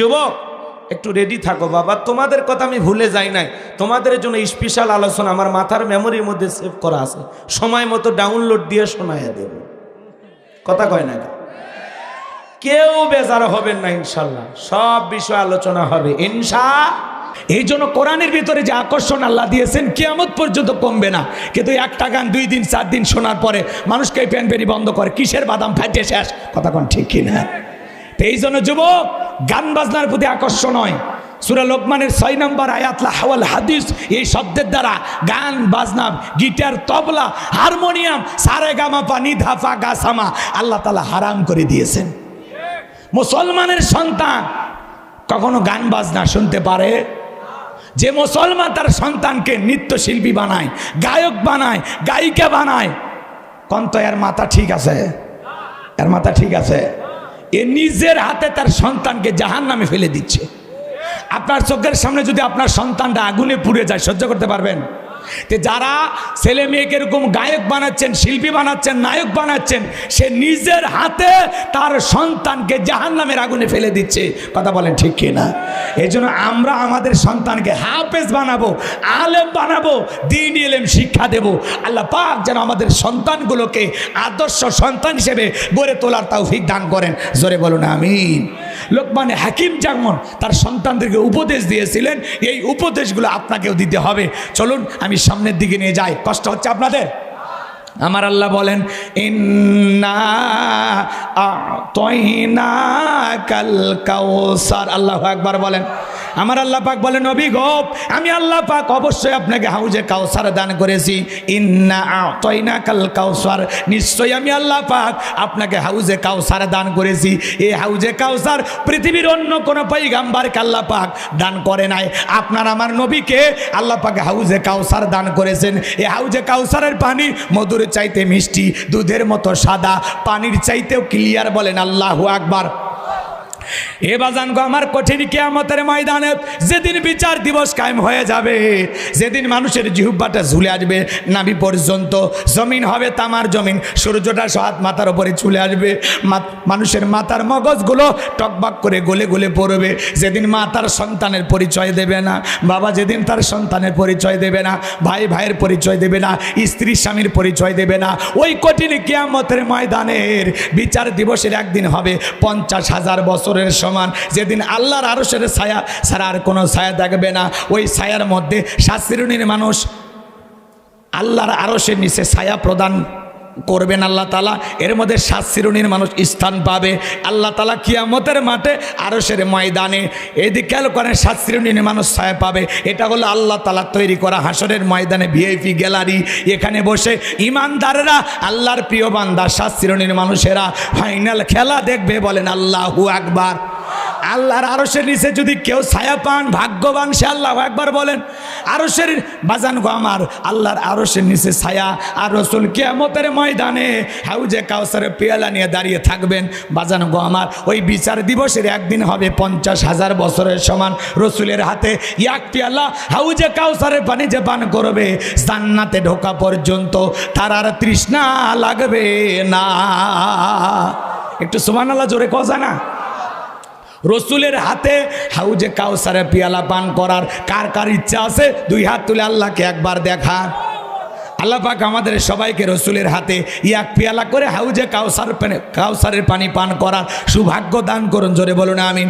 যুবক, একটু রেডি থাকো বাবা। তোমাদের কথা আমি ভুলে যাই নাই। তোমাদের জন্য স্পেশাল আলোচনা, আমার মাথার মেমোরির মধ্যে সেভ করা আছে। সময় মতো ডাউনলোড দিয়ে শোনাইয়া দেব। কথা কয় না কেউ বেজার হবেন না ইনশাল্লাহ। সব বিষয় আলোচনা হবে। ইনশা, এই জন্য কোরআনের ভিতরে যে আকর্ষণ আল্লাহ দিয়েছেন, কিয়ামত পর্যন্ত কমবে না। কিন্তু একটা গান দুই দিন, চার দিন শোনার পরে মানুষকে প্যান পেনি বন্ধ করে, কিসের বাদাম ফাটে শেষ? কথা কোন ঠিক কিনা? এই জন্য যুবক গান বাজনার প্রতি আকর্ষণ নয় সুরা লোকমানের ছয় নম্বর আয়াতলা হাওয়াল হাদিস, এই শব্দের দ্বারা গান, বাজনা, গিটার, তবলা, হারমোনিয়াম, সারে গামা, পানি, ধাফা গাছামা আল্লাহ তালা হারাম করে দিয়েছেন। মুসলমানের সন্তান কখনো গান, বাজনা শুনতে পারে? যে মুসলমান তার সন্তানকে নৃত্যশিল্পী বানায়, গায়ক বানায়, গায়িকা বানায়, কন্ত এর মাথা ঠিক আছে? এর মাথা ঠিক আছে? এ নিজের হাতে তার সন্তানকে জাহান নামে ফেলে দিচ্ছে। আপনার চোখের সামনে যদি আপনার সন্তানটা আগুনে পুড়ে যায়, সহ্য করতে পারবেন? তো যারা ছেলে মেয়েকে এরকম গায়ক বানাচ্ছেন, শিল্পী বানাচ্ছেন, নায়ক বানাচ্ছেন, সে নিজের হাতে তার সন্তানকে জাহান নামের আগুনে ফেলে দিচ্ছে। কথা বলেন ঠিক কিনা? এই জন্য আমরা আমাদের সন্তানকে হাফেজ বানাবো, আলেম বানাবো, দিন এলেম শিক্ষা দেব। আল্লাহ পাক যেন আমাদের সন্তানগুলোকে আদর্শ সন্তান হিসেবে গড়ে তোলার তৌফিক দান করেন। জোরে বলুন, আমিন। লোকমানে হাকিম যেমন তার সন্তানদেরকে উপদেশ দিয়েছিলেন, এই উপদেশগুলো আপনাকেও দিতে হবে। চলুন, আমি সামনের দিকে নিয়ে যাই। কষ্ট হচ্ছে আপনাদের? আমার আল্লাহ বলেন, ইন্না কাল কাউসার। আল্লাহ একবার বলেন আমার আল্লাহ পাক বলেন নবী গোপ আমি আল্লাহ পাক অবশ্যই আপনাকে হাউজে কাউসার দান করেছি। ইন্না আতয়না কাল কাউসার। নিশ্চয়ই আমি আল্লাহ পাক আপনাকে হাউজে কাউসার দান করেছি। এই হাউজে কাউসার পৃথিবীর অন্য কোনো পৈগাম্বারকে আল্লাহ পাক দান করে নাই। আপনার আমার নবীকে আল্লাহ পাক হাউজে কাউসার দান করেছেন। এই হাউজে কাউসারের পানি মধুর চাইতে মিষ্টি, দুধের মতো সাদা। পানির চাইতেও ক্লিয়ার বলেন আল্লাহু আকবার। এ বাজান গো, আমার কঠিন কেয়ামতের ময়দানে যেদিন বিচার দিবস কায়েম হয়ে যাবে, যেদিন মানুষের জিহুব্বাটা ঝুলে আসবে নাবি পর্যন্ত জমিন হবে, তামার জমিন, সূর্যটা সহাত মাথার উপরে চলে আসবে মানুষের মাথার মগজগুলো টকবাক করে গলে গলে পড়বে, যেদিন মা তার সন্তানের পরিচয় দেবে না, বাবা যেদিন তার সন্তানের পরিচয় দেবে না, ভাই ভাইয়ের পরিচয় দেবে না, স্ত্রী স্বামীর পরিচয় দেবে না, ওই কঠিন কেয়ামতের ময়দানের বিচার দিবসের একদিন হবে পঞ্চাশ হাজার বছরের সমান। যেদিন আল্লাহর আরশের ছায়া, ছাড়া আর কোনো ছায়া থাকবে না। ওই ছায়ার মধ্যে সাত মানুষ আল্লাহর আরশের নিচে ছায়া প্রদান করবেন আল্লাহ তালা এর মধ্যে সাত শ্রেণির মানুষ স্থান পাবে। আল্লাহ তালা কিয়ামতের মাঠে আরশের ময়দানে। এদিকে খেয়াল করেন, সাত শ্রেণির মানুষ ছায়া পাবে। এটা হলো আল্লাহ তালা তৈরি করা হাসরের ময়দানে ভিআইপি গ্যালারি। এখানে বসে ইমানদারেরা, আল্লাহর প্রিয় বান্দা, সাত শ্রেণির মানুষেরা ফাইনাল খেলা দেখবে বলেন আল্লাহু আকবার। আল্লাহর আরশের নিচে যদি কেউ ছায়া পান, ভাগ্যবান, সে আল্লাহ একবার বলেন, আরশের বাজান গো আমার, আল্লাহর আরশের নিচে ছায়া, আর রসুল কেয়ামতের ময়দানে হাউজে কাউসারে পেয়ালা নিয়ে দাঁড়িয়ে থাকবেন। বাজান গো আমার, ওই বিচার দিবসের একদিন হবে পঞ্চাশ হাজার বছরের সমান। রসুলের হাতে এক পেয়ালা হাউজে কাউসারে পানি যে পান করবে, জান্নাতে ঢোকা পর্যন্ত তার আর তৃষ্ণা লাগবে না। একটু সুমান আল্লাহ জোরে কথা না? রসুলের হাতে হাউজে কাউসারে পিয়ালা পান করার কার কার ইচ্ছা আছে? দুই হাত তুলে আল্লাহকে একবার দেখা। আল্লাহ পাক আমাদের সবাইকে রসুলের হাতে ইয়াক পিয়ালা করে হাউজে কাউসার কাউসারের পানি পান করার সৌভাগ্য দান করুন। জোরে বলুন, আমিন।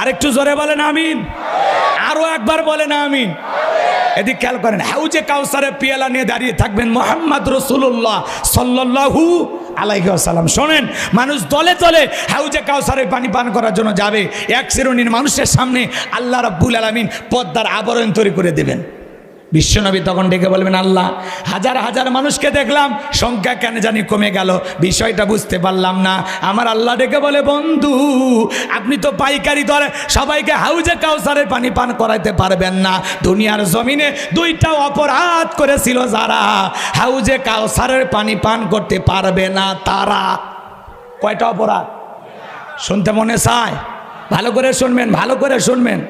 আরেকটু জোরে বলেন, আমিন। আরও একবার বলেন, আমিন। এদিক খেয়াল করেন, হাউজে কাউসারে পিয়ালা নিয়ে দাঁড়িয়ে থাকবেন মোহাম্মদ রসুল্লাহ সাল্লাহু আলাইসাল্লাম শোনেন, মানুষ দলে দলে হাউজে কাউসারে পানি পান করার জন্য যাবে। এক শ্রেণির মানুষের সামনে আল্লাহ রব্বুল আলমিন পদ্মার আবরণ তৈরি করে দেবেন। বিশ্বনবী তখন ডেকে বলবেন, আল্লাহ, হাজার হাজার মানুষকে দেখলাম, সংখ্যা কেন জানি কমে গেল, বিষয়টা বুঝতে পারলাম না। আমার আল্লাহ ডেকে বলে, বন্ধু, আপনি তো পাইকারি দরে সবাইকে হাউজে কাউসারের পানি পান করাইতে পারবেন না। দুনিয়ার জমিনে দুইটা অপরাধ করেছিল যারা, হাউজে কাউসারের পানি পান করতে পারবে না তারা। কয়টা অপরাধ? শুনতে মনে চায়? ভালো করে শুনবেন, ভালো করে শুনবেন।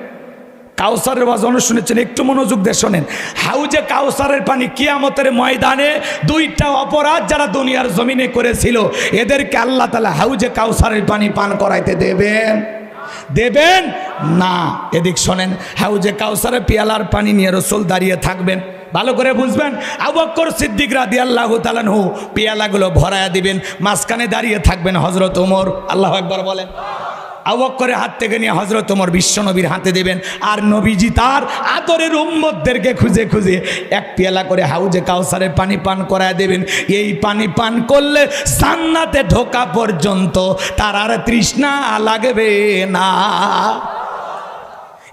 কাউসারের বাজনে শুনেছেন, একটু মনোযোগ দিয়ে শোনেন। হাউজে কাউসারের পানি কিয়ামতের ময়দানে দুইটা অপরাধ যারা দুনিয়ার জমিনে করেছিল, এদেরকে আল্লাহ তালা হাউজে কাউসারের পানি পান করাইতে দেবেন। দেবেন? না। এদিক শোনেন, হাউজে কাউসারে পিয়ালার পানি নিয়ে রসুল দাঁড়িয়ে থাকবেন। ভালো করে বুঝবেন? আবক্কর সিদ্দিক রাদি আল্লাহ তালানহু পিয়ালাগুলো ভরায়া দিবেন, মাঝখানে দাঁড়িয়ে থাকবেন হজরত ওমর। আল্লাহ একবার বলেন। আবক্করে হাত থেকে নিয়ে হজরত ওমর বিশ্বনবীর হাতে দেবেন। আর নবীজি তার আদরের উম্মতদেরকে খুঁজে খুঁজে এক পেয়ালা করে হাউজে কাউসারে পানি পান করায় দেবেন। এই পানি পান করলে সান্নাতে ঢোকা পর্যন্ত তার আর তৃষ্ণা লাগবে না।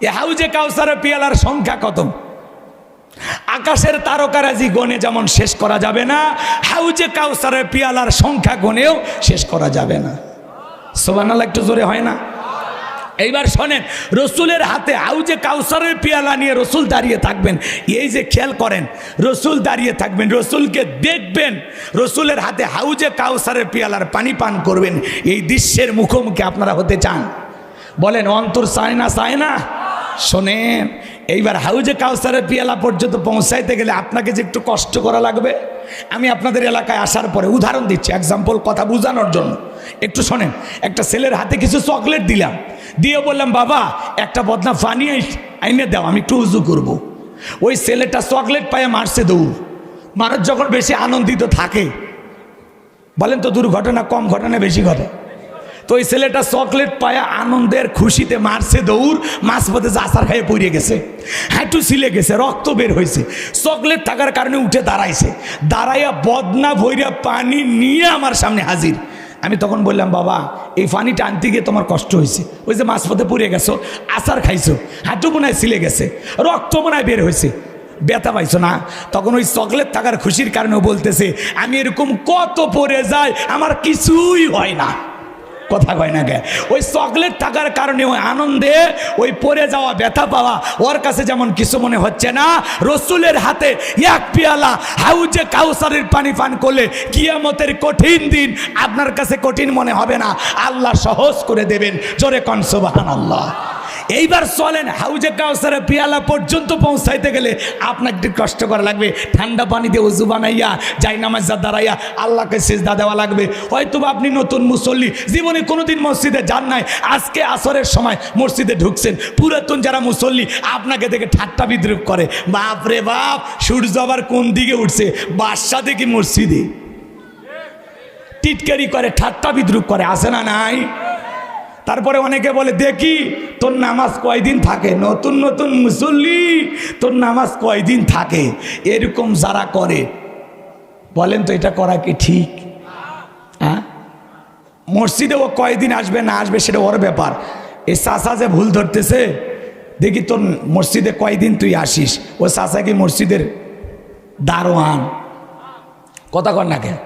এ হাউজে কাউসারে পিয়ালার সংখ্যা কত? আকাশের তারকারাজি গনে যেমন শেষ করা যাবে না, হাউজে কাউসারের পিয়ালার সংখ্যা গনেও শেষ করা যাবে না। সোবানাল্লাহ একটু জোরে হয় না? এইবার শোনেন, রসুলের হাতে হাউজে কাউসারের পিয়ালা নিয়ে রসুল দাঁড়িয়ে থাকবেন। এই যে খেয়াল করেন, রসুল দাঁড়িয়ে থাকবেন, রসুলকে দেখবেন, রসুলের হাতে হাউজে কাউসারের পিয়ালার পানি পান করবেন। এই দৃশ্যের মুখোমুখি আপনারা হতে চান। বলেন, অন্তর চায় না চায় না? শোনেন এইবার হাউজে কাউসারের পিয়ালা পর্যন্ত পৌঁছাইতে গেলে আপনাকে যে একটু কষ্ট করা লাগবে, আমি আপনাদের এলাকায় আসার পরে উদাহরণ দিচ্ছি এক্সাম্পল কথা বোঝানোর জন্য। একটু শোনেন, একটা ছেলের হাতে কিছু চকলেট দিলাম, দিয়ে বললাম, বাবা, একটা বদনা ফানি আইনে দাও, আমি একটু উজু করব। ওই ছেলেটা চকলেট পায়ে মারছে দৌড়। মানুষ যখন বেশি আনন্দিত থাকে। বলেন তো দুর্ঘটনা কম, ঘটনা বেশি ঘটে। তো ওই ছেলেটা চকলেট পায়া আনন্দের খুশিতে মারছে দৌড় মাছ পথে আসার খাইয়ে পড়ে গেছে। হাঁটু ছিলে গেছে, রক্ত বের হয়েছে চকলেট থাকার কারণে উঠে দাঁড়াইছে। দাঁড়াইয়া বদনা ভৈরা পানি নিয়ে আমার সামনে হাজির। আমি তখন বললাম, বাবা, এই পানিটা আনতে গিয়ে তোমার কষ্ট হয়েছে ওই যে মাঝপথে পড়ে গেছো, আচার খাইছো, হাঁটু বোনায় ছিলে গেছে, রক্ত বোনায় বের হয়েছে ব্যথা পাইছো না? তখন ওই চকলেট থাকার খুশির কারণে বলতেছে, আমি এরকম কত পড়ে যাই, আমার কিছুই হয় না। কথা কয় না কে? ওই চকলেট থাকার কারণে ওই আনন্দে ওই পরে যাওয়া ব্যথা পাওয়া ওর কাছে যেমন কিছু মনে হচ্ছে না, রসুলের হাতে এক পেয়ালা হাউজে কাউসারের পানি পান করলে কিয়ামতের কঠিন দিন আপনার কাছে কঠিন মনে হবে না। আল্লাহ সহজ করে দেবেন। জোরে কনসবাহান আল্লাহ এইবার চলেন হাউজে কাউসারে পিয়ালা পর্যন্ত পৌঁছাইতে গেলে আপনাকে একটু কষ্ট করা লাগবে। ঠান্ডা পানি দিয়ে উজু বানাইয়া, যাই নামাজ দাঁড়াইয়া আল্লাহকে সেজদা দেওয়া লাগবে। হয়তো আপনি নতুন মুসল্লি, জীবনে কোনোদিন মসজিদে যান নাই। আজকে আসরের সময় মসজিদে ঢুকছেন। পুরাতন যারা মুসল্লি, আপনাকে দেখে ঠাট্টা বিদ্রুপ করে। বাপ রে বাপ, সূর্য আবার কোন দিকে উঠছে? বাদশা দেখি মসজিদে। টিটকারি করে, ঠাট্টা বিদ্রুপ করে। আসে না নাই? তারপরে অনেকে বলে, দেখি, তোর নামাজ কয়দিন থাকে? নতুন নতুন মুসল্লি, তোর নামাজ কয়দিন থাকে? এরকম যারা করে। বলেন তো, এটা করা কি ঠিক? হ্যাঁ? মসজিদে ও কয়দিন আসবে, না আসবে, সেটা ওর ব্যাপার। এই চাষা যে ভুল ধরতেছে, দেখি তোর মসজিদে কয়দিন তুই আসিস? ও চাষা কি মসজিদের দারোয়ান? কথা কর না কেন।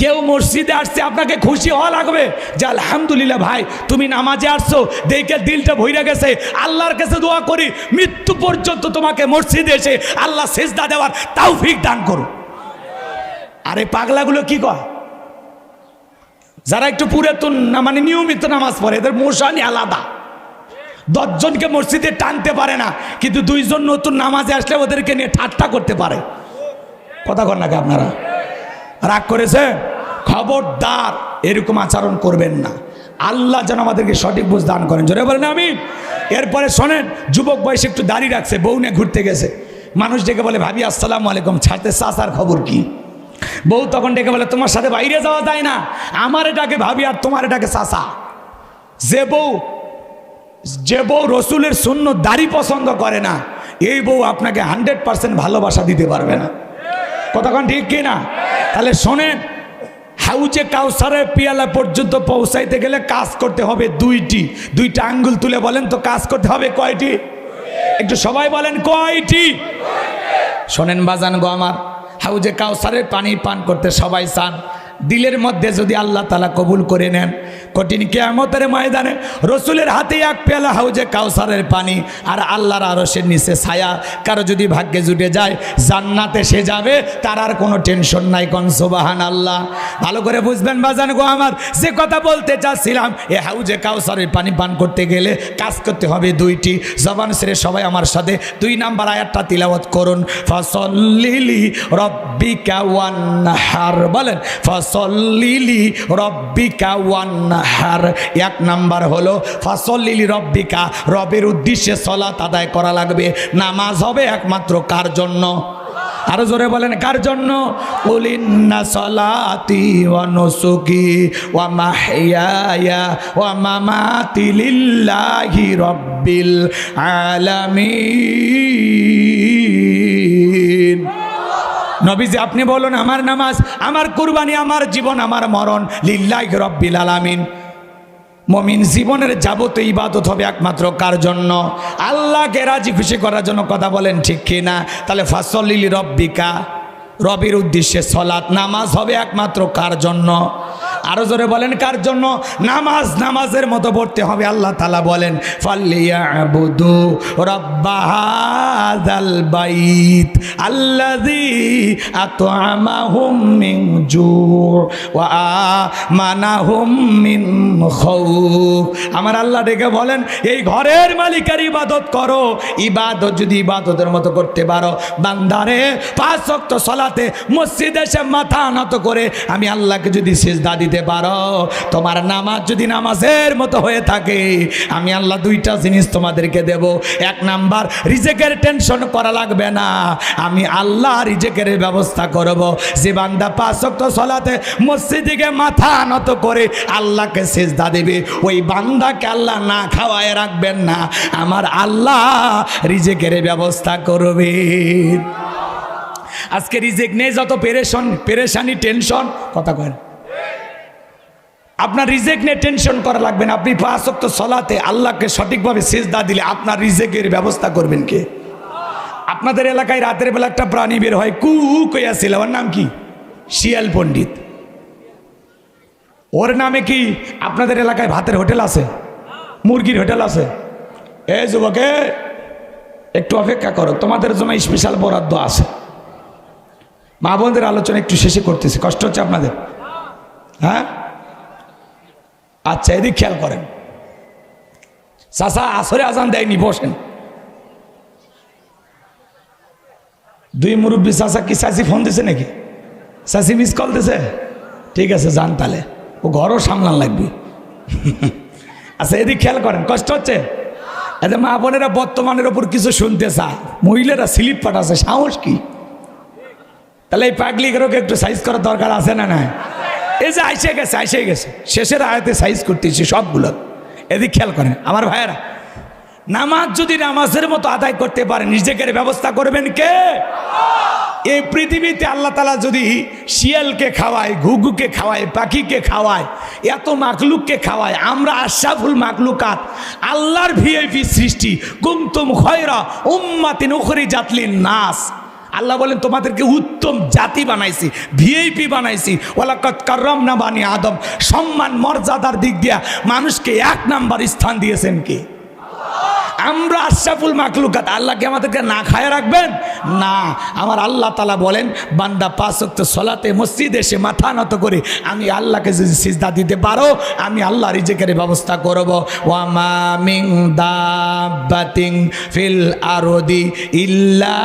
কেউ মসজিদে আসছে, আপনাকে খুশি হওয়া লাগবে? যে আলহামদুলিল্লাহ ভাই, তুমি নামাজে আসছো, দেখে দিলটা ভইরা গেছে। আল্লাহর কাছে দোয়া করি, মৃত্যু পর্যন্ত তোমাকে মসজিদে এসে আল্লাহ সেজদা দেওয়ার তাও তাওফিক দান করো। আরে পাগলাগুলো কি কয়? যারা একটু পুরাতন না মানে নিয়মিত নামাজ পড়ে, এদের মোশানি আলাদা। দশজনকে মসজিদে টানতে পারে না, কিন্তু দুইজন নতুন নামাজে আসলে ওদেরকে নিয়ে ঠাট্টা করতে পারে। কথা কর নাকি আপনারা? রাগ করেছে? খবরদার, এরকম আচরণ করবেন না। আল্লাহ যেন আমাদেরকে সঠিক বুঝ দান করেন। জোরে বলেন আমি এরপরে শোনেন, যুবক বয়সে একটু দাঁড়িয়ে রাখছে, বউ নিয়ে ঘুরতে গেছে। মানুষ ডেকে বলে, ভাবি, আসসালামু আলাইকুম ছাড়তে চাষার খবর কি? বউ তখন ডেকে বলে, তোমার সাথে বাইরে যাওয়া যায় না। আমার এটাকে ভাবি আর তোমার এটাকে চাষা যে বউ যে বউ রসুলের শূন্য দাড়ি পছন্দ করে না, এই বউ আপনাকে হান্ড্রেড পার্সেন্ট ভালোবাসা দিতে পারবে না। কতক্ষণ ঠিক কি না তাহলে শোনেন, হাউজে কাউসারের পিয়ালা পর্যন্ত পৌঁছাইতে গেলে কাজ করতে হবে দুইটি। দুইটা আঙ্গুল তুলে বলেন তো কাজ করতে হবে কয়টি? একটু সবাই বলেন কয়টি? শোনেন বাজান গো আমার, হাউজে কাউসারের পানি পান করতে সবাই চান। দিলের মধ্যে যদি আল্লাহ তালা কবুল করে নেন কঠিন কেয়ামতের ময়দানে রসুলের হাতে এক পেলা হাউজে কাউসারের পানি আর আল্লাহর আরসের নিচে ছায়া। কারও যদি ভাগ্যে জুটে যায়, জান্নাতে সে যাবে, তার আর কোনো টেনশন নাই কনসোবাহান আল্লাহ ভালো করে বুঝবেন বাজান গো আমার, যে কথা বলতে চাচ্ছিলাম, এ হাউজে কাউসারের পানি পান করতে গেলে কাজ করতে হবে দুইটি। জবান সেরে সবাই আমার সাথে, দুই নাম্বার আয়াতটা তিলাওয়াত করুন। ফসল্লিলি রব্বিকা ওয়ান্নাহার, বলেন, ফসল্লিলি রব্বিকা ওয়ান্নাহার। ওয়ানহার এক নাম্বার হলো, ফাসল্লিলি রব্বিকা রবের উদ্দেশ্যে সলাত আদায় করা লাগবে। নামাজ হবে একমাত্র কার জন্য? আরও জোরে বলেন, কার জন্য? সলাতি নবীজি, আপনি বলুন, আমার নামাজ, আমার কুরবানি, আমার জীবন, আমার মরণ লিল্লাহি রব্বিল আলামিন। মমিন জীবনের যাবত ইবাদত হবে একমাত্র কার জন্য? আল্লাহকে রাজি খুশি করার জন্য কথা বলেন, ঠিক কিনা তাহলে ফাসলিল রব্বিকা রবির উদ্দেশ্যে সলাৎ, নামাজ হবে একমাত্র কার জন্য? আরও জোরে বলেন, কার জন্য? নামাজ নামাজের মতো পড়তে হবে, আল্লাহ তালা বলেন আমার আল্লাহ ডেকে বলেন, এই ঘরের মালিকের ইবাদত করো, ইবাদত যদি ইবাদতের মতো করতে পারো, বান্দারে পাঁচ সলাতে মসজিদে এসে মাথা নত করে আমি আল্লাহকে যদি সিজদা দিতে পারো, তোমার নামাজ যদি নামাজের মতো হয়ে থাকে, আমি আল্লাহ দুইটা জিনিস তোমাদেরকে দেব। এক নাম্বার, রিজেকের টেনশন করা লাগবে না। আমি আল্লাহ রিজেকের ব্যবস্থা করব। যে বান্দা পাঁচ ওয়াক্ত সলাতে মসজিদিকে মাথা নত করে আল্লাহকে সেজদা দেবে, ওই বান্দাকে আল্লাহ না খাওয়ায় রাখবেন না। আমার আল্লাহ রিজেকের ব্যবস্থা করবে। আজকে রিজেক নেই, যত পেরেশন, পেরেশানি, টেনশন, কথা কয়। আপনার রিজেক নিয়ে টেনশন করা লাগবে না। আপনি পাঁচ ওয়াক্ত সলাতে আল্লাহকে সঠিকভাবে শেষ সেজদা দিলে আপনার রিজেকের ব্যবস্থা করবেন কে? আপনাদের এলাকায় রাতের বেলা একটা প্রাণী বের হয়, কু কইয়াছিল ওর নাম কি? শিয়াল পণ্ডিত। ওর নামে কি আপনাদের এলাকায় ভাতের হোটেল আছে? মুরগির হোটেল আছে? এ যুবকে, একটু অপেক্ষা করো, তোমাদের জন্য স্পেশাল বরাদ্দ আছে। মা বোনদের আলোচনা একটু শেষে করতেছি, কষ্ট হচ্ছে আপনাদের। হ্যাঁ? আচ্ছা এদিক খেয়াল করেন। চাষা আসরে আজান দেয়নি, বসেন। দুই মুরব্বী চাষা কি চাষি ফোন দিছে নাকি? চাষি মিস কল দিছে? ঠিক আছে, যান তাহলে। ও ঘরও সামলান লাগবে। আচ্ছা এদিক খেয়াল করেন, কষ্ট হচ্ছে? এতে মা বোনেরা বর্তমানের ওপর কিছু শুনতে চায়। মহিলারা স্লিপ পাঠাচ্ছে সাহস কি? তাহলে এই পাগলিগুলোকে একটু সাইজ করার দরকার আছে না না এই যে আইসে গেছে আইসে গেছে। শেষের আয়তে সাইজ করতেছি সবগুলো। এদিক খেয়াল করেন, আমার ভাইয়েরা, নামাজ যদি নামাজের মতো আদায় করতে পারে নিজেকে ব্যবস্থা করবেন কে? এই পৃথিবীতে আল্লাহ তালা যদি শিয়ালকে খাওয়ায়, ঘুঘুকে খাওয়ায়, পাখিকে খাওয়ায়, এত মাকলুককে খাওয়ায়, আমরা আশাফুল মাকলুকাত আল্লাহর ভিআইপি সৃষ্টি কুমতুম খয়রা উম্মাতিন উখরি জাতলিন নাস আল্লাহ বলেন, তোমাদেরকে উত্তম জাতি বানাইছি ভিআইপি বানাইছি। ওলাকত কার্রম না বানি আদম। সম্মান, মর্যাদার দিক দিয়া মানুষকে এক নাম্বার স্থান দিয়েছেন কি? আমরা আশরাফুল মাকলুকাত আল্লাহকে আমাদেরকে না খায় রাখবেন? না, আমার আল্লাহ তালা বলেন, বান্দা পাঁচক্ত সলাতে মসজিদ এসে মাথা নত করে, আমি আল্লাহকে যদি সিজদা দিতে পারো, আমি আল্লাহ রিজেকের ব্যবস্থা করব। ওয়ামা মিং দাবাতিং ফিল আরদি ইল্লা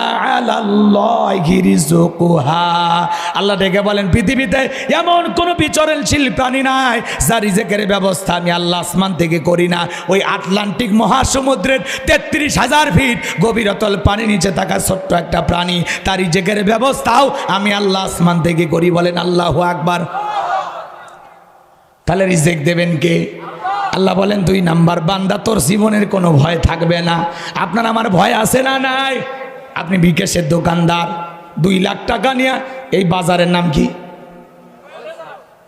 আল্লাহ ডেকে বলেন, পৃথিবীতে এমন কোনো বিচরণশীল প্রাণী নাই যা রিজেকের ব্যবস্থা আমি আল্লাহ আসমান থেকে করি না। ওই আটলান্টিক মহাসমুদ্রের তেত্রিশ হাজার ফিট গভীরতল পানি নিচে থাকা ছোট্ট একটা প্রাণী তার রিজেকের ব্যবস্থাও আমি আল্লাহ আসমান থেকে করি বলেন আল্লাহ আকবার। তাহলে রিজেক দেবেন কে? আল্লাহ বলেন, দুই নাম্বার বান্দা তোর জীবনের কোনো ভয় থাকবে না। আপনার আমার ভয় আছে না নাই? আপনি বিকাশের দোকানদার, দুই লাখ টাকা নিয়ে, এই বাজারের নাম কি?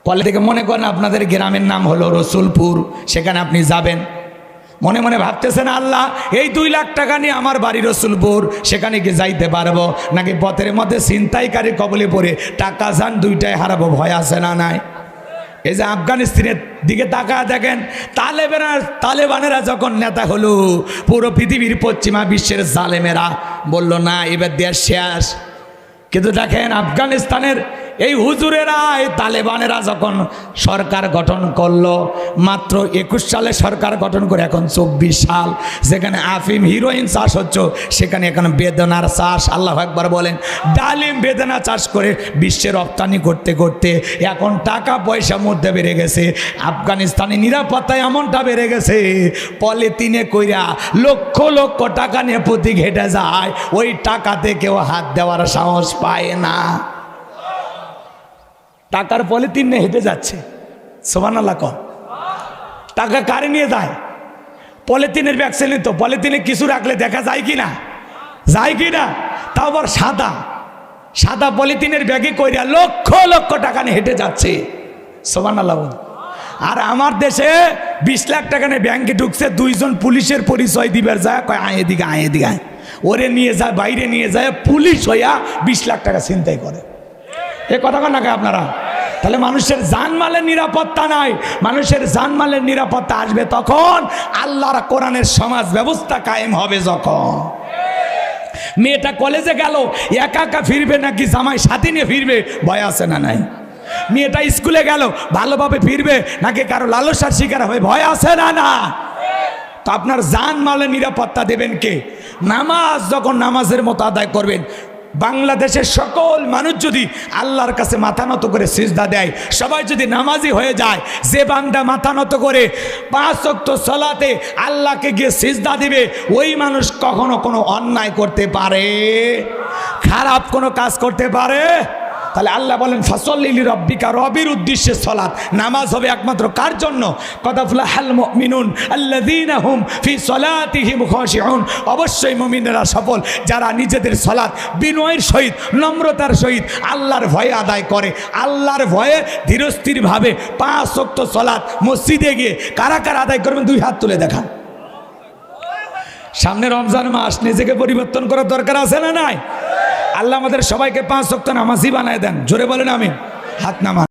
কলে থেকে মনে করেন আপনাদের গ্রামের নাম হলো রসুলপুর, সেখানে আপনি যাবেন। মনে মনে ভাবতেছেন আল্লাহ, এই দুই লাখ টাকা নিয়ে আমার বাড়ি রসুলপুর, সেখানে কি যাইতে পারব? নাকি পথের মধ্যে ছিনতাইকারী কবলে পড়ে টাকা যান দুইটাই হারাবো, ভয় আছে না নাই? এই যে আফগানিস্তানের দিকে তাকা দেখেন, তালেবেরা, তালেবানেরা যখন নেতা হলো, পুরো পৃথিবীর পশ্চিমা বিশ্বের জালেমেরা বলল, না, এবার দেশ শেষ। কিন্তু দেখেন আফগানিস্তানের এই হুজুরেরা, এই তালেবানেরা যখন সরকার গঠন করল, মাত্র একুশ সালে সরকার গঠন করে, এখন চব্বিশ সাল, যেখানে আফিম হিরোইন চাষ হচ্ছে, সেখানে এখন বেদনার চাষ, আল্লাহ একবার বলেন, ডালিম বেদনা চাষ করে বিশ্বে রপ্তানি করতে করতে এখন টাকা পয়সা মধ্যে বেড়ে গেছে, আফগানিস্তানে নিরাপত্তা এমনটা বেড়ে গেছে, পলিথিনে কইরা লক্ষ লক্ষ টাকা নিয়ে প্রতি ঘেটে যায়, ওই টাকাতে কেউ হাত দেওয়ার সাহস পায় না। টাকার পলিথিন নিয়ে হেঁটে যাচ্ছে। সোমান আল্লাহ কন। টাকা কারে নিয়ে যায়? পলিথিনের ভ্যাকসিন তো পলিথিনে কিছু রাখলে দেখা যায় কি না? যায় কি না? তাও আবার সাদা। সাদা পলিথিনের ব্যাগে কইরা লক্ষ লক্ষ টাকা নিয়ে হেঁটে যাচ্ছে। সোমান আল্লাহ। আর আমার দেশে বিশ লাখ টাকা নিয়ে ব্যাংকে ঢুকছে, দুইজন পুলিশের পরিচয় দিবার যায়, কয়, আয় এদিকে আয় এদিকে, আয়। ওরে নিয়ে যায়, বাইরে নিয়ে যায়, পুলিশ হইয়া বিশ লাখ টাকা ছিনতাই করে। এ কথা কন নাকি আপনারা? তাহলে মানুষের জানমালের নিরাপত্তা নাই। মানুষের জানমালের নিরাপত্তা আসবে তখন আল্লাহর কোরআনের সমাজ ব্যবস্থা কায়েম হবে যখন। মেয়েটা কলেজে গেল, একা একা ফিরবে নাকি জামাই সাথী নিয়ে ফিরবে? ভয় আছে না নাই? মেয়েটা স্কুলে গেল, ভালোভাবে ফিরবে নাকি কারও লালসার শিকার হবে? ভয় আছে না না? তো আপনার জান মালে নিরাপত্তা দেবেন কে? নামাজ যখন নামাজের মতো আদায় করবেন বাংলাদেশের সকল মানুষ যদি আল্লাহর কাছে মাথা নত করে সিজদা দেয়, সবাই যদি নামাজি হয়ে যায়, যে বান্দা মাথা নত করে পাঁচ অক্ত সলাতে আল্লাহকে গিয়ে সিজদা দিবে, ওই মানুষ কখনো কোনো অন্যায় করতে পারে, খারাপ কোনো কাজ করতে পারে। তাহলে আল্লাহ বলেন, ফসল্লি রব্বিকা রবির উদ্দেশ্যে সলাৎ। নামাজ হবে একমাত্র কার জন্য? মিনুন ফি অবশ্যই মুমিনেরা সফল, যারা নিজেদের সলাৎ বিনয়ের সহিত, নম্রতার সহিত আল্লাহর ভয়ে আদায় করে। আল্লাহর ভয়ে ধীরস্থিরভাবে পাঁচ ওয়াক্ত সলাৎ মসজিদে গিয়ে কারা কারা আদায় করবেন? দুই হাত তুলে দেখান সামনে রমজান মাস, নিজেকে পরিবর্তন করার দরকার আছে না নাই? আল্লাহ আমাদের সবাইকে পাঁচ সপ্তাহ নামাজি বানায় দেন। জোরে বলেন আমি হাত নামা